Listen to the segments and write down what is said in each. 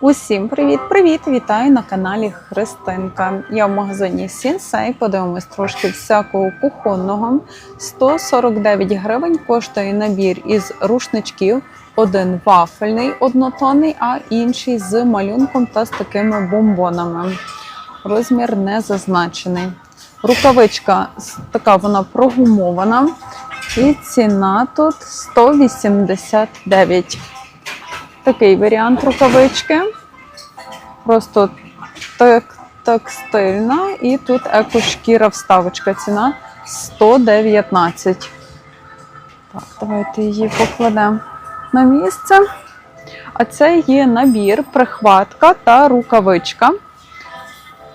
Усім привіт-привіт! Вітаю на каналі Христинка. Я в магазині Сінсей. Подивимось трошки всякого кухонного. 149 гривень коштує набір із рушничків. Один вафельний однотонний, а інший з малюнком та з такими бомбонами. Розмір не зазначений. Рукавичка така вона прогумована. І ціна тут 189. Такий варіант рукавички. Просто так, текстильна. І тут екошкіра вставочка. Ціна 119. Так, давайте її покладемо на місце. А це є набір, прихватка та рукавичка.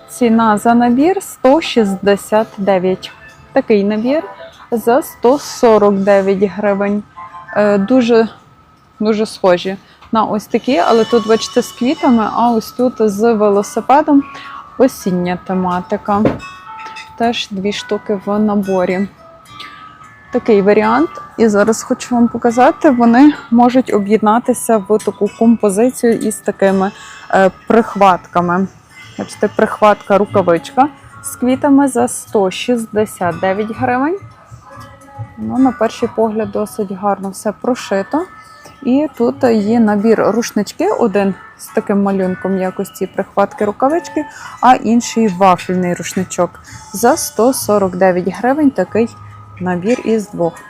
Ціна за набір 169. Такий набір за 149 гривень. Е, Дуже, дуже схожі на ось такі, але тут, бачите, з квітами, а ось тут з велосипедом осіння тематика. Теж дві штуки в наборі. Такий варіант. І зараз хочу вам показати, вони можуть об'єднатися в таку композицію із такими е, прихватками. Бачите, прихватка рукавичка з квітами за 169 гривень. Ну, на перший погляд досить гарно все прошито. І тут є набір рушнички, один з таким малюнком якості прихватки рукавички, а інший вафельний рушничок. За 149 гривень такий набір із двох.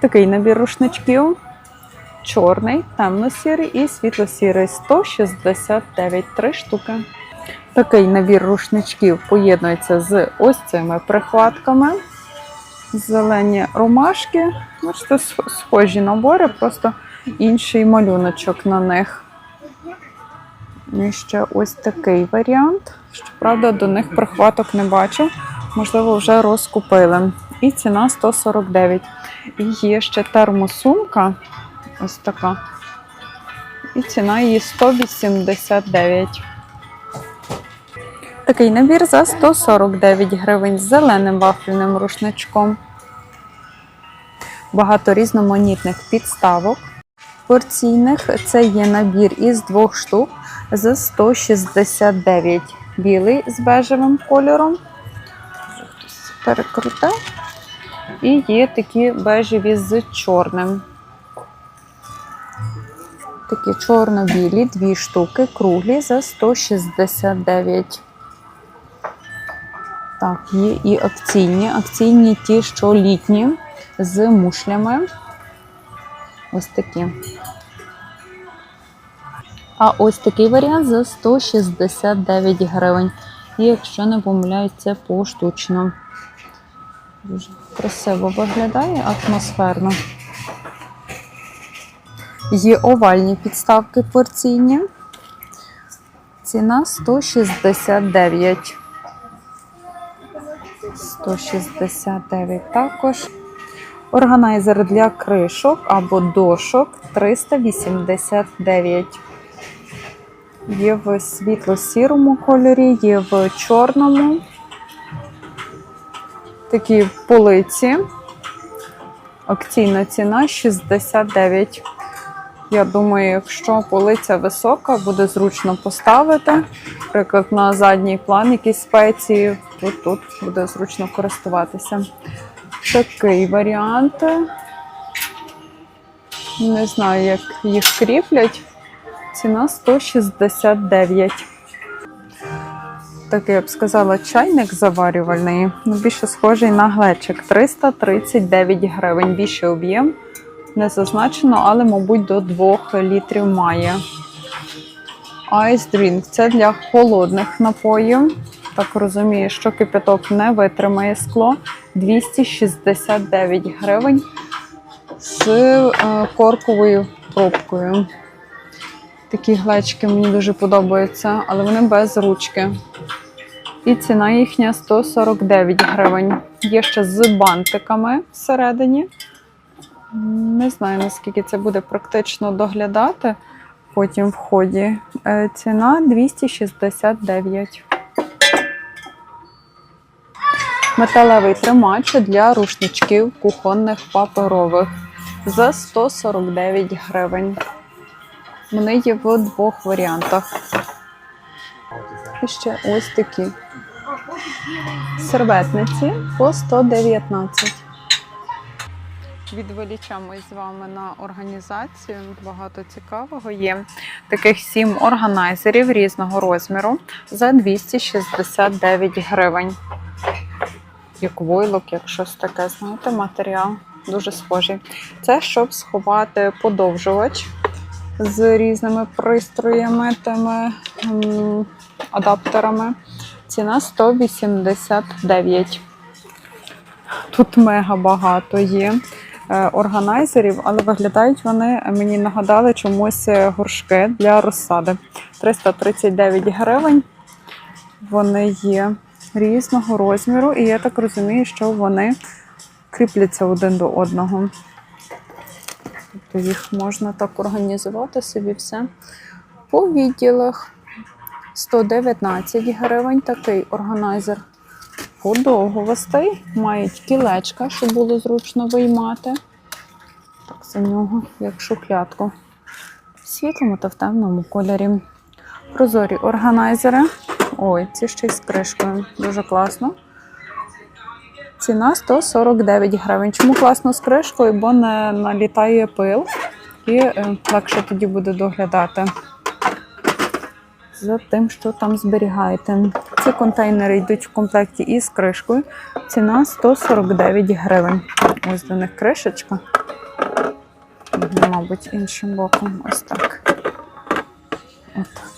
Такий набір рушничків. Чорний, темно-сірий і світло-сірий 169 три штуки. Такий набір рушничків поєднується з ось цими прихватками. Зелені ромашки. Бачите, схожі набори, просто інший малюночок на них. І ще ось такий варіант. Щоправда, до них прихваток не бачу. Можливо, вже розкупили. І ціна 149. І є ще термосумка. Ось така. І ціна її 189. Такий набір за 149 гривень з зеленим вафельним рушничком. Багато різноманітних підставок. Порційних це є набір із двох штук за 169. Білий з бежевим кольором. Перекрутив. І є такі бежеві з чорним. Такі чорно-білі, дві штуки, круглі за 169. Так, є і акційні. Акційні ті, що літні, з мушлями. Ось такі. А ось такий варіант за 169 гривень. І якщо не помиляюсь, це поштучно. Дуже красиво виглядає, атмосферно. Є овальні підставки порційні. Ціна 169. 169 також. Органайзер для кришок або дошок 389. Є в світло-сірому кольорі, є в чорному. Такі полиці. Акційна ціна 69. Я думаю, якщо полиця висока, буде зручно поставити. Наприклад, на задній план якісь спеції, то тут буде зручно користуватися. Такий варіант. Не знаю, як їх кріплять. Ціна 169. Такий, я б сказала, чайник заварювальний. Ну, більше схожий на глечик. 339 гривень. Більший об'єм. Не зазначено, але, мабуть, до 2 літрів має. Ice Drink це для холодних напоїв. Так розумію, що кипяток не витримає скло. 269 гривень з е, корковою пробкою. Такі глечки мені дуже подобаються, але вони без ручки. І ціна їхня 149 гривень. Є ще з бантиками всередині. Не знаю, наскільки це буде практично доглядати потім в ході. Е, Ціна 269. Металевий тримач для рушничків кухонних паперових за 149 гривень. Вони є в двох варіантах. І ще ось такі. Серветниці по 119. Відволічемось з вами на організацію. Багато цікавого є. Таких сім органайзерів різного розміру за 269 гривень. Як войлок, як щось таке, знаєте, матеріал дуже схожий. Це щоб сховати подовжувач з різними пристроями, тими адаптерами. Ціна 189. Тут мега багато є е, органайзерів, але виглядають вони, мені нагадали чомусь е, горшки для розсади. 339 гривень. Вони є різного розміру, і я так розумію, що вони кріпляться один до одного. Тобто їх можна так організувати собі все по відділах. 119 гривень такий органайзер подовгувастий. Мають кілечка, щоб було зручно виймати. Так, за нього, як шухлядку. В світлому та в темному кольорі. Прозорі органайзери. Ой, ці ще й з кришкою. Дуже класно. Ціна 149 гривень. Чому класно з кришкою? Бо не налітає пил і е, легше тоді буде доглядати за тим, що там зберігаєте. Ці контейнери йдуть в комплекті із кришкою. Ціна 149 гривень. Ось до них кришечка. Мабуть, іншим боком. Ось так. От.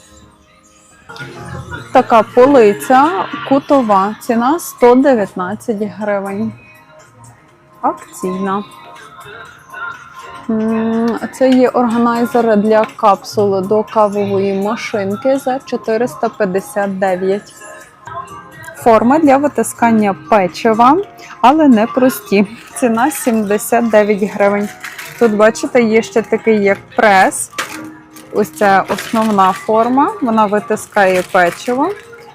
Така полиця кутова. Ціна 119 гривень. Акційна. Це є органайзер для капсули до кавової машинки за 459. Форми для витискання печива, але не прості. Ціна 79 гривень. Тут, бачите, є ще такий як прес. Ось це основна форма. Вона витискає печиво,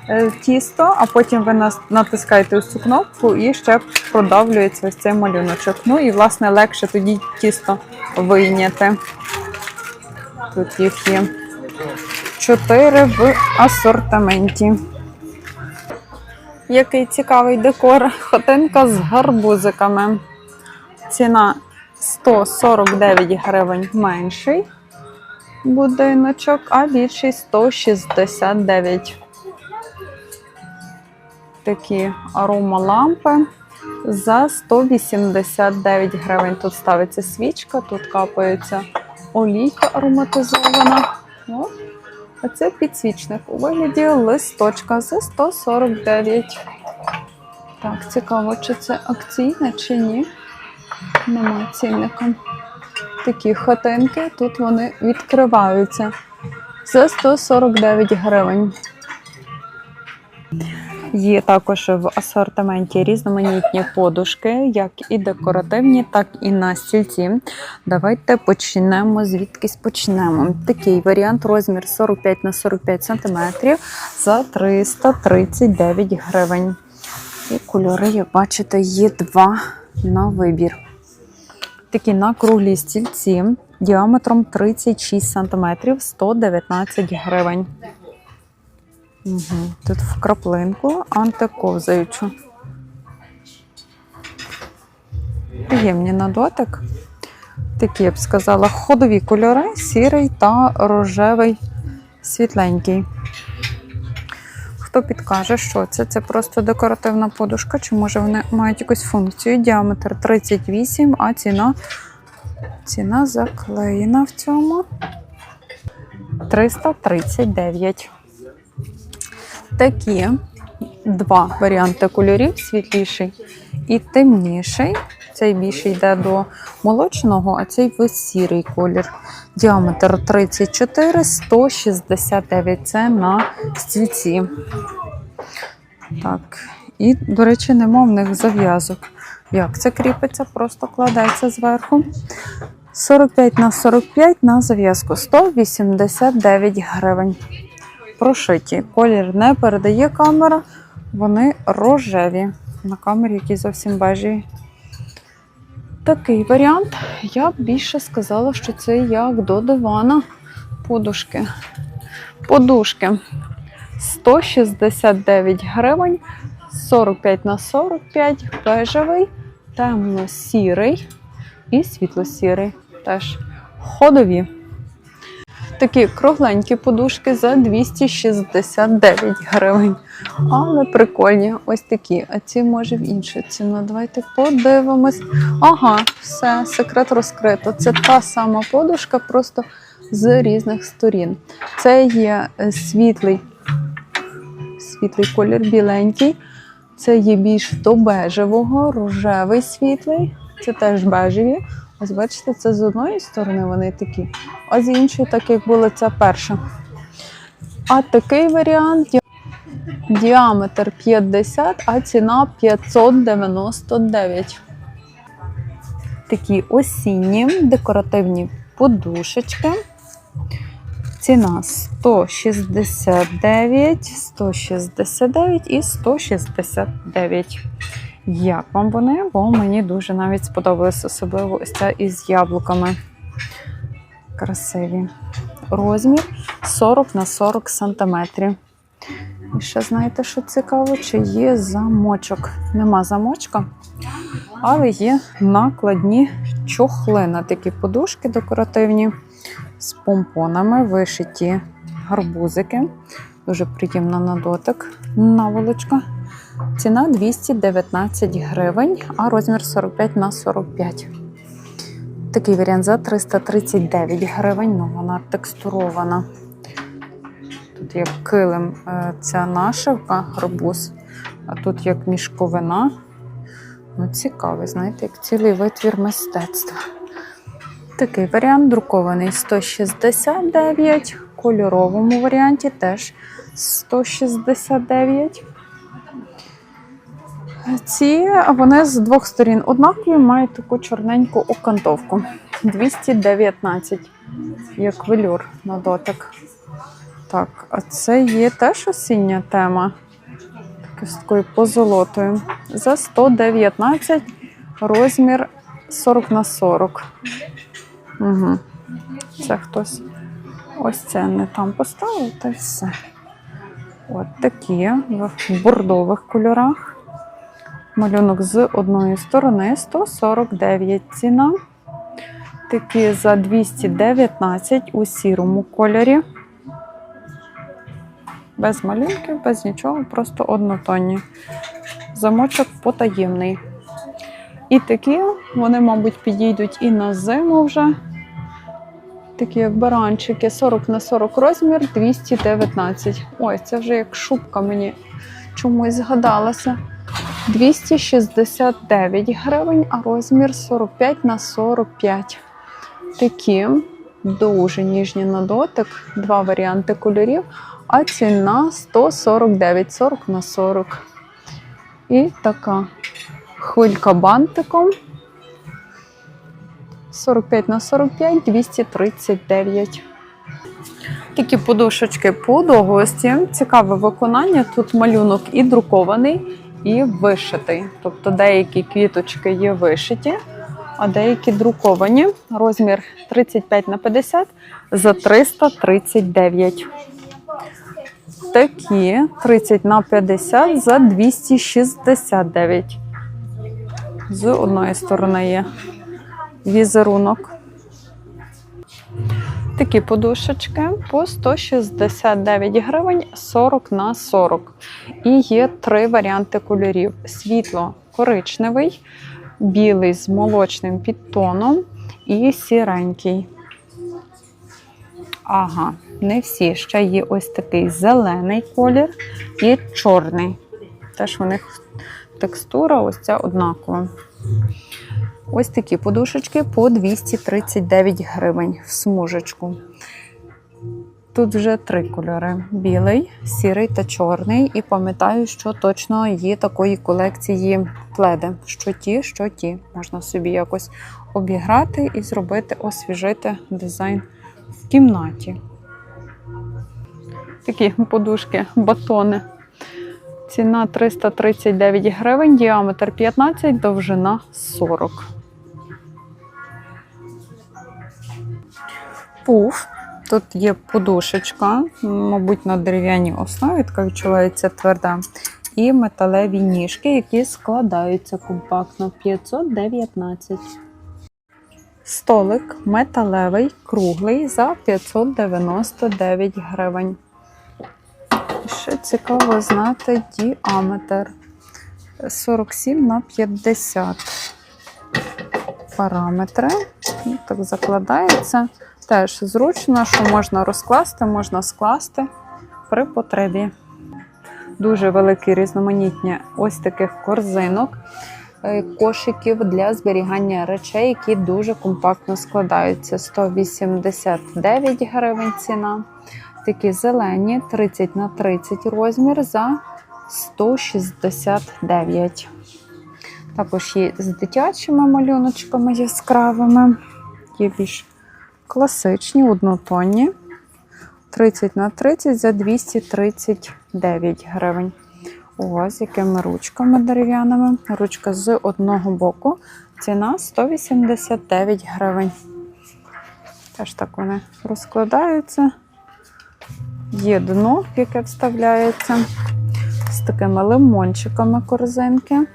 е, тісто, а потім ви натискаєте ось цю кнопку і ще продавлюється ось цей малюночок. Ну і, власне, легше тоді тісто вийняти. Тут їх є чотири в асортименті. Який цікавий декор. Хатинка з гарбузиками. Ціна 149 гривень менший будиночок, а більший 169. Такі аромалампи за 189 гривень. Тут ставиться свічка, тут капається олійка ароматизована. А це підсвічник у вигляді листочка за 149. Так, цікаво, чи це акційне, чи ні. Нема цінника. Такі хатинки, тут вони відкриваються за 149 гривень. Є також в асортименті різноманітні подушки, як і декоративні, так і на стільці. Давайте почнемо звідкись почнемо. Такий варіант розмір 45 на 45 см за 339 гривень. І кольори, як бачите, є два на вибір. Такі на круглі стільці діаметром 36 см 119 гривень. Угу. Тут в краплинку антиковзаючу. Приємні на дотик. Такі, я б сказала, ходові кольори, сірий та рожевий світленький. Хто підкаже, що це? Це просто декоративна подушка, чи може вони мають якусь функцію? Діаметр 38, а ціна, ціна заклеєна в цьому 339. Такі два варіанти кольорів: світліший і темніший. Цей більше йде до молочного, а цей в сірий колір. Діаметр 34, 169. Це на стільці. Так. І, до речі, нема в них зав'язок. Як це кріпиться? Просто кладеться зверху. 45 на 45 на зав'язку 189 гривень. Прошиті. Колір не передає камера, вони рожеві. На камері які зовсім бежеві. Такий варіант. Я б більше сказала, що це як до дивана. подушки. Подушки 169 гривень, 45 на 45, бежевий, темно-сірий і світло-сірий. Теж ходові. Такі кругленькі подушки за 269 гривень. Але прикольні, ось такі. А ці може в іншу ціну. Давайте подивимось. Ага, все, секрет розкрито. Це та сама подушка, просто з різних сторін. Це є е, світлий, світлий колір, біленький. Це є більш до бежевого, рожевий світлий. Це теж бежеві. Ось бачите, це з одної сторони вони такі, а з іншої, так як була ця перша. А такий варіант діаметр 50, а ціна 599. Такі осінні декоративні подушечки. Ціна 169, 169 і 169. Як вам вони? Бо мені дуже навіть сподобалось, особливо ось ця із яблуками. Красиві. Розмір 40 на 40 сантиметрів. І ще знаєте, що цікаво, чи є замочок. Нема замочка, але є накладні чохли на такі подушки декоративні з помпонами, вишиті гарбузики. Дуже приємна на дотик наволочка. Ціна 219 гривень, а розмір 45 на 45. Такий варіант за 339 гривень. Ну, вона текстурована. Тут як килим е, ця нашивка, гарбуз, а тут як мішковина. Ну, цікавий, знаєте, як цілий витвір мистецтва. Такий варіант друкований 169, в кольоровому варіанті теж 169. Ці вони з двох сторін однакові, мають таку чорненьку окантовку. 219, як велюр на дотик. Так, а це є теж осіння тема. Таке з такою позолотою. За 119 розмір 40 на 40. Угу. Це хтось ось це не там поставив, та все. От такі в бордових кольорах. Малюнок з одної сторони 149 ціна. Такі за 219 у сірому кольорі. Без малюнків, без нічого, просто однотонні. Замочок потаємний. І такі, вони, мабуть, підійдуть і на зиму вже. Такі як баранчики, 40 на 40 розмір, 219. Ой, це вже як шубка мені чомусь згадалася. 269 гривень, а розмір 45 на 45. Такі дуже ніжні на дотик, два варіанти кольорів, а ціна 149, 40 на 40. І така хвилька бантиком. 45 на 45, 239. Такі подушечки по довгості. Цікаве виконання. Тут малюнок і друкований, і вишитий. Тобто деякі квіточки є вишиті, а деякі друковані. Розмір 35 на 50 за 339. Такі 30 на 50 за 269. З одної сторони є візерунок. Такі подушечки по 169 гривень 40 на 40. І є три варіанти кольорів: світло-коричневий, білий з молочним підтоном і сіренький. Ага, не всі. Ще є ось такий зелений колір і чорний. Теж у них текстура ось ця однакова. Ось такі подушечки по 239 гривень в смужечку. Тут вже три кольори: білий, сірий та чорний. І пам'ятаю, що точно є такої колекції пледи. Що ті, що ті. Можна собі якось обіграти і зробити, освіжити дизайн в кімнаті. Такі подушки, батони. Ціна 339 гривень, діаметр 15, довжина 40. Пуф Тут є подушечка, мабуть, на дерев'яній основі, така відчувається тверда. І металеві ніжки, які складаються компактно 519. Столик металевий, круглий за 599 гривень. Ще цікаво знати діаметр 47 на 50 параметри. Ну, Так закладається. Теж зручно, що можна розкласти, можна скласти при потребі. Дуже велике різноманіття ось таких корзинок, е, кошиків для зберігання речей, які дуже компактно складаються. 189 гривень ціна. Такі зелені 30 на 30 розмір за 169. Також є з дитячими малюночками яскравими. Є більш класичні, однотонні. 30 на 30 за 239 гривень. Ось якими ручками дерев'яними. Ручка з одного боку. Ціна 189 гривень. Теж так вони розкладаються. Є дно, яке вставляється. З такими лимончиками корзинки.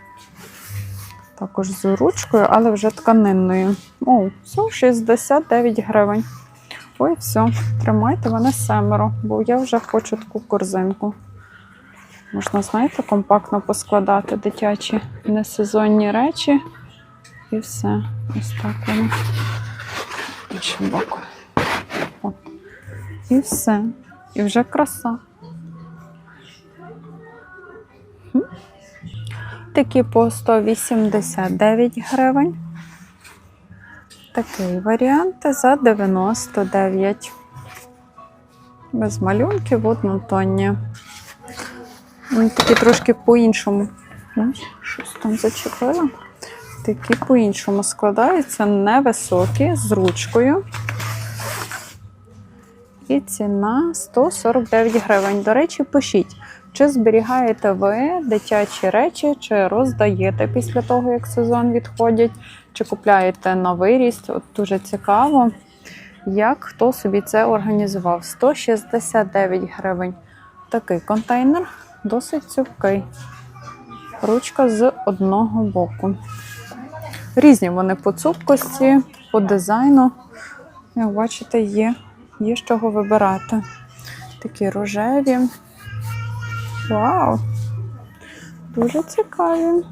Також з ручкою, але вже тканинною. О, все, 69 гривень. Ой, все, тримайте мене семеро, бо я вже хочу таку корзинку. Можна, знаєте, компактно поскладати дитячі несезонні речі. І все. Ось так воно. Іншим боком. От. І все. І вже краса. Такі по 189 гривень. Такий варіант за 99. Без малюнків однотонні. Вони такі трошки по-іншому. Щось там зачепило. Такі по-іншому складаються, невисокі, з ручкою. І ціна 149 гривень. До речі, пишіть, чи зберігаєте ви дитячі речі, чи роздаєте після того, як сезон відходять, чи купляєте на виріст. От дуже цікаво, як хто собі це організував. 169 гривень. Такий контейнер досить цупкий. Ручка з одного боку. Різні вони по цупкості, по дизайну. Як бачите, є, є з чого вибирати. Такі рожеві. Вау! Дуже цікаві.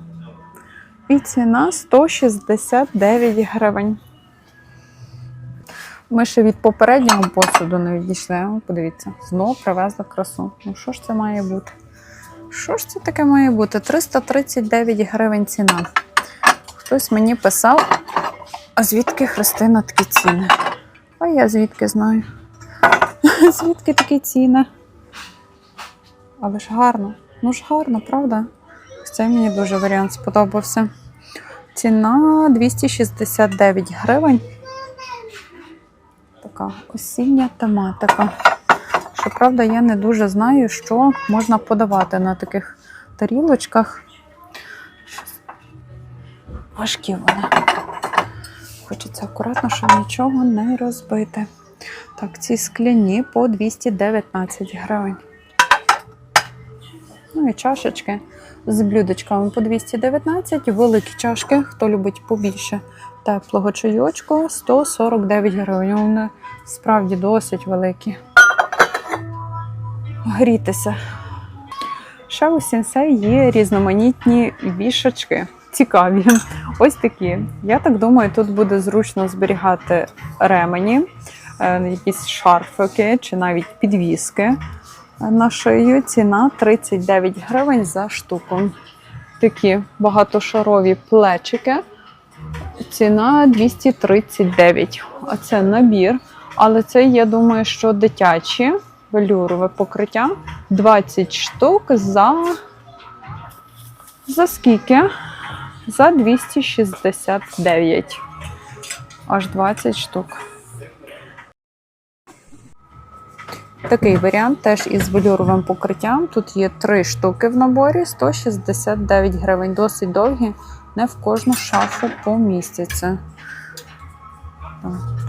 І ціна 169 гривень. Ми ще від попереднього посуду не відійшли. О, Подивіться, знову привезли красу. Ну що ж це має бути? Що ж це таке має бути? 339 гривень ціна. Хтось мені писав, а звідки Христина такі ціни? А я звідки знаю? Звідки такі ціни? Але ж гарно. Ну ж гарно, правда? Це мені дуже варіант сподобався. Ціна 269 гривень. Така осіння тематика. Щоправда, я не дуже знаю, що можна подавати на таких тарілочках. Важкі вони. Хочеться акуратно, щоб нічого не розбити. Так, ці скляні по 219 гривень. Ну і чашечки з блюдечками по 219, великі чашки, хто любить побільше теплого чайочку, 149 гривень. Вони справді досить великі. Грітися. Ще у сінсей є різноманітні вішачки. Цікаві. Ось такі. Я так думаю, тут буде зручно зберігати ремені, е, якісь шарфики чи навіть підвіски на шию. Ціна 39 гривень за штуку. Такі багатошарові плечики. Ціна 239. Оце набір. Але це, я думаю, що дитячі велюрове покриття. 20 штук за. За скільки? За 269. Аж 20 штук. Такий варіант теж із велюровим покриттям. Тут є три штуки в наборі, 169 гривень. Досить довгі, не в кожну шафу помістяться.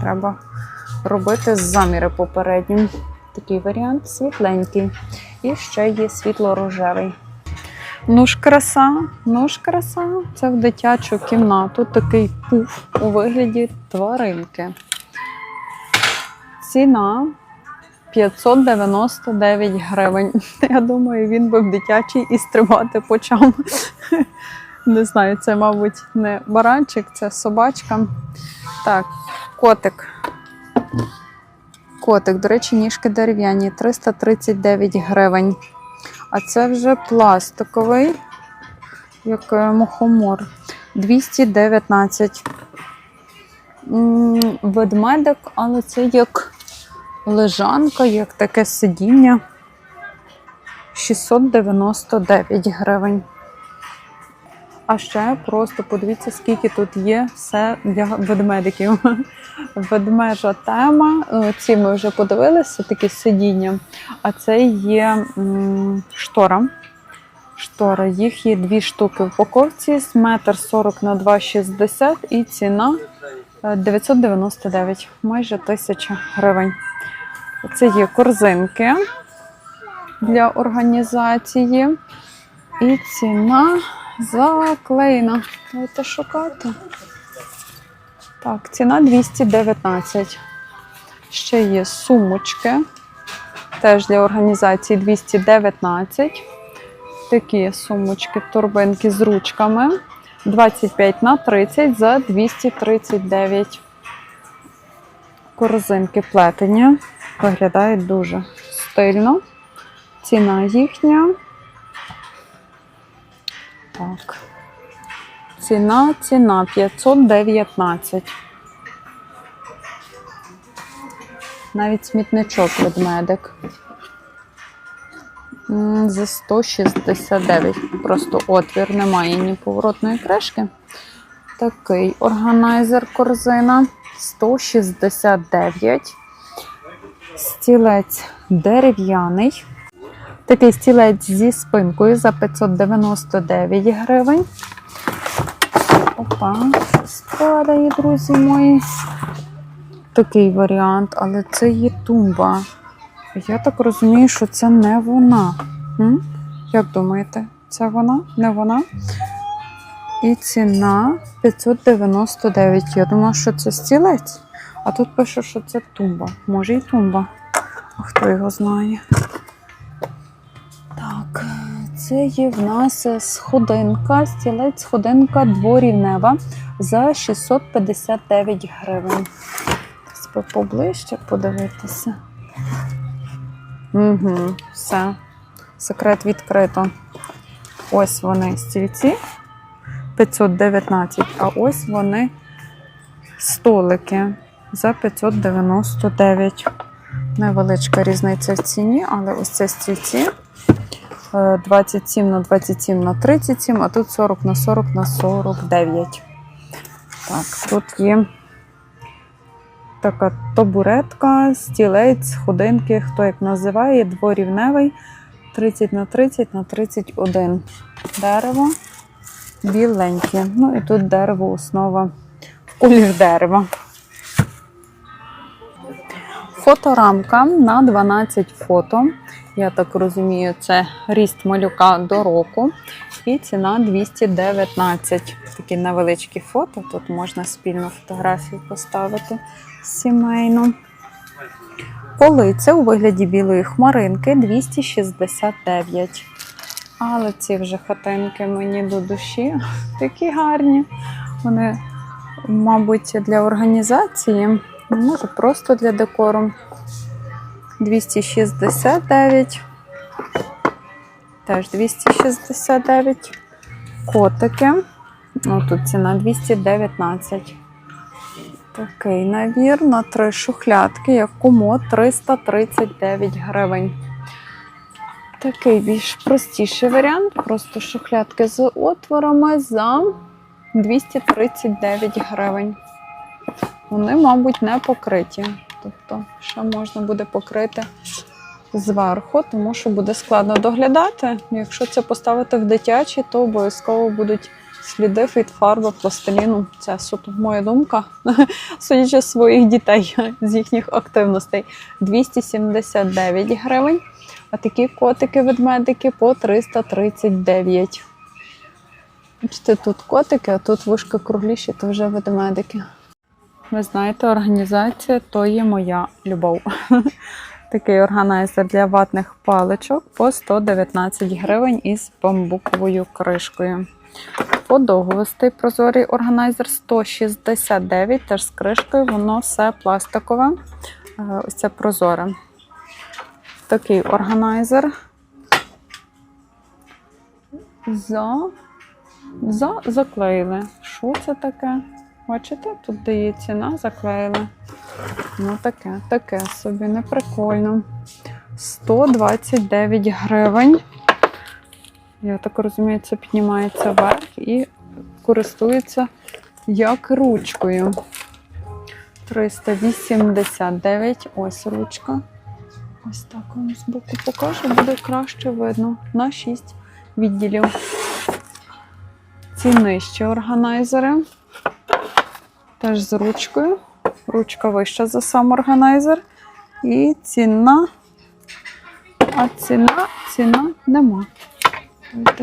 Треба робити заміри попередні. Такий варіант світленький. І ще є світло-рожевий. Ну ж краса, ну ж краса. Це в дитячу кімнату такий пуф у вигляді тваринки. Ціна 599 гривень. Я думаю, він би в дитячій і стрибати почав. Не знаю, це, мабуть, не баранчик, це собачка. Так, котик. Котик, до речі, ніжки дерев'яні, 339 гривень. А це вже пластиковий, як е, мухомор. 219. М, Ведмедик, але це як лежанка, як таке сидіння. 699 гривень. А ще просто подивіться, скільки тут є все для ведмедиків. Ведмежа тема. Е, Ці ми вже подивилися, такі сидіння. А це є м, штора. Штора. Їх є дві штуки в упаковці з метр 40 на 2,60 і ціна е, 999, майже 1000 гривень. Це є корзинки для організації. І ціна заклеєна. Давайте шукати. Так, ціна 219. Ще є сумочки. Теж для організації 219. Такі сумочки, торбинки з ручками. 25 на 30 за 239. Корзинки плетені. Виглядають дуже стильно. Ціна їхня. Так. Ціна, ціна 519. Навіть смітничок ведмедик. За 169. Просто отвір, немає ні поворотної кришки. Такий органайзер корзина 169. Стілець дерев'яний. Такий стілець зі спинкою за 599 гривень. Опа, щось падає, друзі мої. Такий варіант, але це є тумба. Я так розумію, що це не вона. М? Як думаєте, це вона? Не вона? І ціна 599. Я думала, що це стілець, а тут пише, що це тумба. Може і тумба. Хто його знає? Так, це є в нас сходинка, стілець сходинка дворівнева за 659 гривень. Треба поближче подивитися. Угу, все. Секрет відкрито. Ось вони стільці 519, а ось вони столики за 599. Невеличка різниця в ціні, але ось це стільці. Е, 27 на 27 на 37, а тут 40 на 40 на 49. Так, тут є така табуретка, стілець, ходинки, хто як називає, дворівневий 30 на 30 на 31. Дерево біленьке. Ну і тут дерево основа колір дерева. Фоторамка на 12 фото. Я так розумію, це ріст малюка до року. І ціна 219. Такі невеличкі фото. Тут можна спільну фотографію поставити сімейну. Полиця у вигляді білої хмаринки 269. Але ці вже хатинки мені до душі такі гарні. Вони, мабуть, для організації, може просто для декору. 269. Теж 269. Котики. Ну, тут ціна 219. Такий набір на три шухлядки, як комод 339 гривень. Такий більш простіший варіант. Просто шухлядки з отворами за 239 гривень. Вони, мабуть, не покриті. Тобто, ще можна буде покрити зверху, тому що буде складно доглядати. Якщо це поставити в дитячі, то обов'язково будуть сліди від фарби пластиліну. Це суто моя думка, судячи своїх дітей з їхніх активностей. 279 гривень. А такі котики-ведмедики по 339. Бачите, тут котики, а тут вушка кругліші, то вже ведмедики. Ви знаєте, організація то є моя любов. Такий органайзер для ватних паличок по 119 гривень із бамбуковою кришкою. Подовгостий прозорий органайзер 169, теж з кришкою, воно все пластикове. Е, Ось це прозоре. Такий органайзер. За, за заклеїли. Що це таке? Бачите, тут дає ціна, заклеїли. Ну таке, таке собі неприкольно. 129 гривень. Я так розумію, це піднімається вверх і користується як ручкою. 389. Ось ручка. Ось так вам з боку покажу, буде краще видно. На 6 відділів. Ці нижчі органайзери. Теж з ручкою. Ручка вища за сам органайзер. І ціна. А ціна, ціна нема.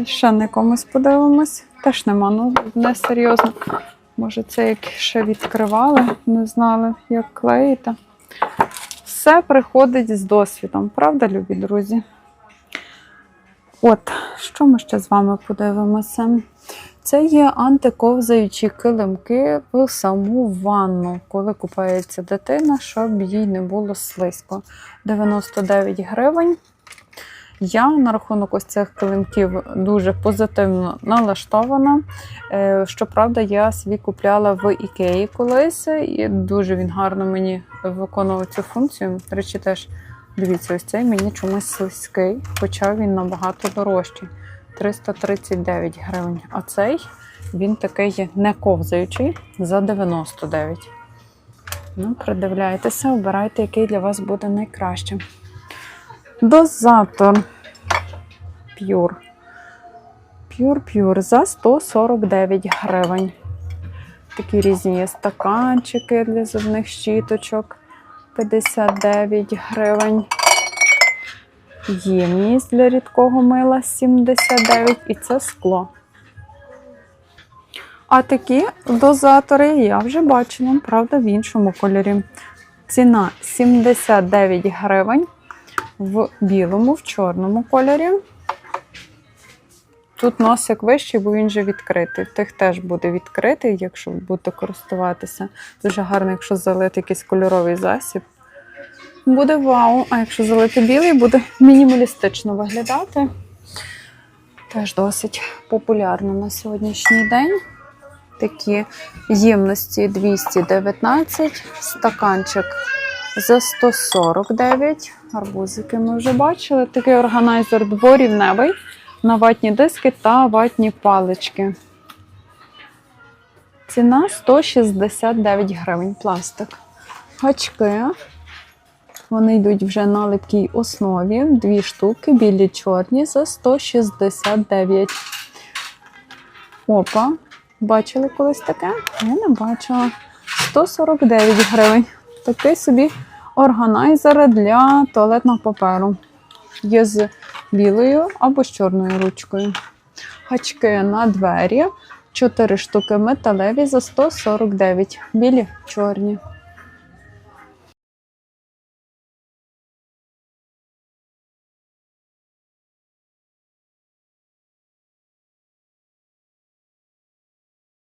Ще на комусь подивимось. Теж нема, ну не серйозно. Може, це як ще відкривали, не знали, як клеїти. Все приходить з досвідом, правда, любі друзі? От, що ми ще з вами подивимося? Це є антиковзаючі килимки в саму ванну, коли купається дитина, щоб їй не було слизько. 99 гривень. Я на рахунок ось цих килимків дуже позитивно налаштована. Е, Щоправда, я свій купляла в Ікеї колись, і дуже він гарно мені виконував цю функцію. До речі, теж дивіться, ось цей мені чомусь слизький, хоча він набагато дорожчий. 339 гривень. А цей він такий не ковзаючий за 99. Ну, придивляйтеся, обирайте, який для вас буде найкраще. Дозатор. Pure Pure за 149 гривень. Такі різні стаканчики для зубних щіточок 59 гривень. Ємність для рідкого мила 79 і це скло. А такі дозатори я вже бачила, правда, в іншому кольорі. Ціна 79 гривень в білому, в чорному кольорі. Тут носик вищий, бо він вже відкритий. Тих теж буде відкритий, якщо будете користуватися. Дуже гарно, якщо залити якийсь кольоровий засіб. Буде вау. А якщо залити білий, буде мінімалістично виглядати. Теж досить популярно на сьогоднішній день. Такі ємності 219, стаканчик за 149. Арбузики ми вже бачили. Такий органайзер дворівневий на ватні диски та ватні палички. Ціна 169 гривень пластик. Гачки. Вони йдуть вже на липкій основі. Дві штуки, білі чорні за 169. Опа. Бачили колись таке? Я не бачила. 149 гривень. Такий собі органайзер для туалетного паперу. Є з білою або з чорною ручкою. Гачки на двері. 4 штуки металеві за 149. Білі чорні.